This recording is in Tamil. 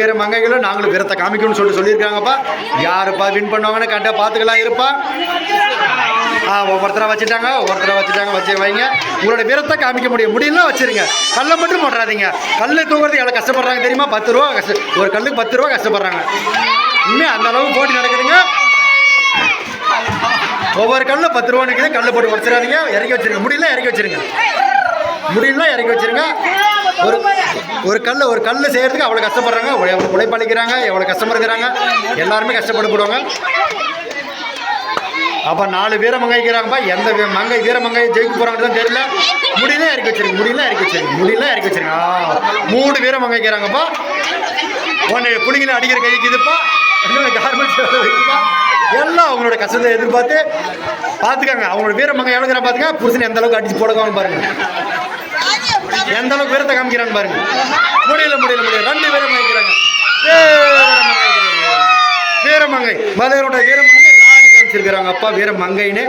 வீர மங்கைகளும் நாங்களும் வீரத்தை காமிக்கணும்னு சொல்லிட்டு சொல்லியிருக்காங்கப்பா. யாருப்பா வின் பண்ணுவாங்கன்னு கரெக்டாக பார்த்துக்கலாம் இருப்பா. ஆ ஒவ்வொருத்தரை வச்சுட்டாங்க ஒவ்வொருத்தரா வச்சுட்டாங்க வச்சு வைங்க. உங்களோட வீரத்தை காமிக்க முடியும். முடியலாம் வச்சிருங்க. கல்லை மட்டும் போடுறாதீங்க கல்லை தூங்குறது எவ்வளோ கஷ்டப்படுறாங்க தெரியுமா? பத்து ரூபா கஷ்ட ஒரு கல்லுக்கு பத்து ரூபா கஷ்டப்படுறாங்க. இன்னும் அந்த அளவுக்கு போட்டி நடக்குதுங்க. ஒவ்வொரு கல்லில் பத்து ரூபா நிற்குது கல்லை போட்டு உடச்சிடாதீங்க. இறக்கி வச்சிருங்க. முடியல இறக்கி வச்சிருங்க. முடியல இறக்கி வச்சிருங்க. ஒரு ஒரு கல் ஒரு கல் செய்கிறதுக்கு அவ்வளோ கஷ்டப்படுறாங்க. எவ்வளோ உழைப்பளிக்கிறாங்க எவ்வளோ கஷ்டமாக இருக்கிறாங்க. எல்லாருமே கஷ்டப்பட்டு அப்போ நாலு வீர மங்காய்க்கிறாங்கப்பா எந்த மங்கை வீர மங்கை ஜெயிக்க போகிறாங்கன்னு தான் தெரியல. முடியல இறக்கி வச்சிருக்கு முடியல இறக்கி வச்சிருக்கு முடியல இறக்கி வச்சிருங்க. ஆ, மூணு வீர மங்காய்க்கிறாங்கப்பா ஒன்று புளிங்களை அடிக்கிற கைக்குதுப்பா இன்னொன்று கார்மெண்ட்ஸ் எல்லாம் அவங்களோட கஷ்டத்தை எதிர்பார்த்து பார்த்துக்காங்க. அவங்களோட வீர மங்கை எவ்வளோ பார்த்துங்க புருஷன் எந்த அளவுக்கு அடிச்சு போடக்காம பாருங்க. எந்த அளவுக்கு வீரத்தை காமிக்கிறாங்க பாருங்க. முடியல முடியல முடியல. ரெண்டு வீரம் வைக்கிறாங்க வீரமங்கை மதுரையோட வீரமங்கை ராணி காமிச்சிருக்கிறாங்க. அப்பா வீரமங்கைன்னு